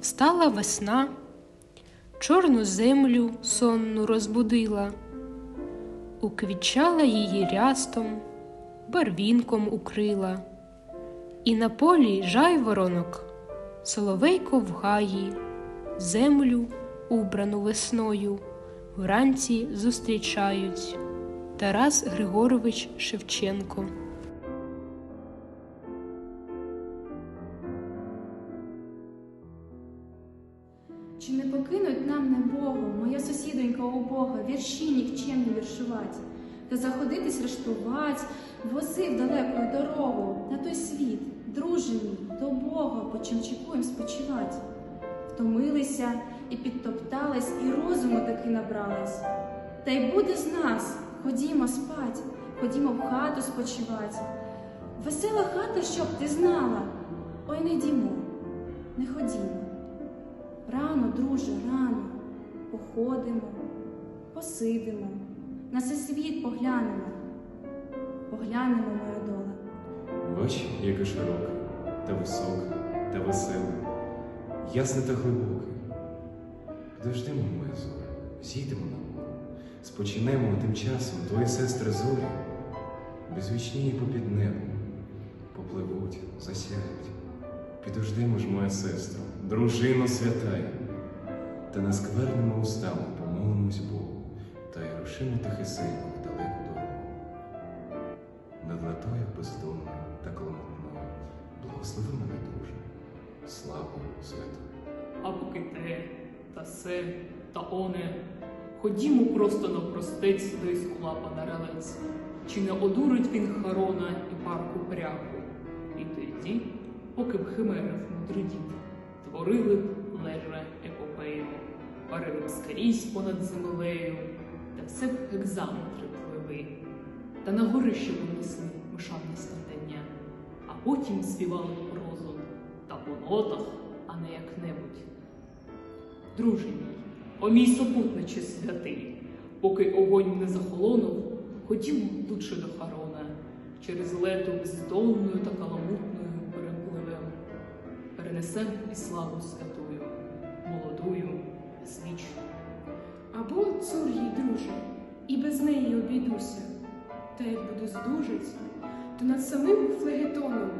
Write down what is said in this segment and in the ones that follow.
Встала весна, чорну землю сонну розбудила, уквічала її рястом, барвінком укрила, і на полі жайворонок, соловейко в гаї, землю, убрану весною, вранці зустрічають Тарас Григорович Шевченко. Чи не покинуть нам небогу, моя сусідонька убога, вірші нікчемні віршувати, та заходитись рештувати, возив далекою дорогу на той світ, друже мій, до Бога, по чимчикуєм спочивать. Втомилися і підтоптались, і розуму таки набрались. Та й буде з нас, ходімо спать, ходімо в хату спочивать. Весела хата, щоб ти знала, ой не дімо, не ходімо. Рано, друже, рано, походимо, посидимо, на цей світ поглянемо, поглянемо, моя доля. Бач, яка широка, та висока, та весела, ясна та глибока. Дождемо, моя зоря, зійдемо на гору, спочинемо тим часом твої сестри зорі, безвічні попід небом, попливуть, засяють. Підождемо ж, моя сестро, дружино святая, та наскверними устами помолимось Богу, та й рушимо тихесенько в далеку дорогу. Над латою бездомною та каламутною благослови мене дуже, славу святу. а поки те, та се, та оне. Ходімо просто на простець до іскулапа на релець. Чи не одурить він Харона і парку пряху? І тоді, поки б химерив мудрий творили б леже епопею, парили б скрізь понад землею, та все б гекзаметри пливи, та на горище понесли мишавне страдання, а потім співали прозу та по нотах, а не як-небудь. Друже мій, о мій супутниче святий, поки огонь не захолонув, ходімо лучше до Харона, через лету бездонною та каламутною перенесем і славу святую, молодую, безвічну. Або цур їй друже, і без неї обійдуся. Та як буду здужать, то над самим флегетоном,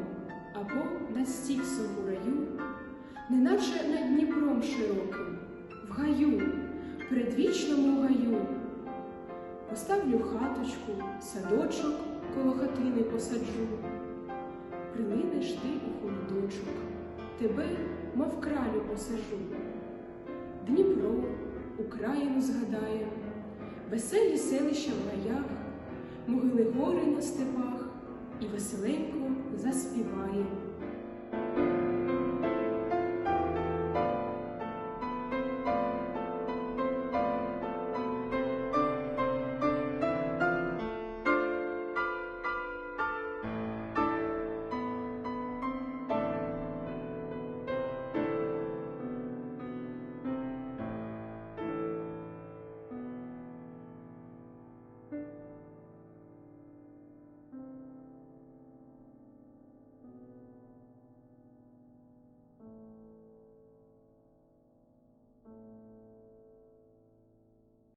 або над стіксом у раю, неначе над Дніпром широким, в гаю, предвічному гаю. Поставлю хаточку, садочок коло хатини посаджу. Прилинеш ти у холодочок, тебе, мов кралю посажу. Дніпро, Україну згадає, веселі селища в раях, могили гори на степах і веселенько заспіває.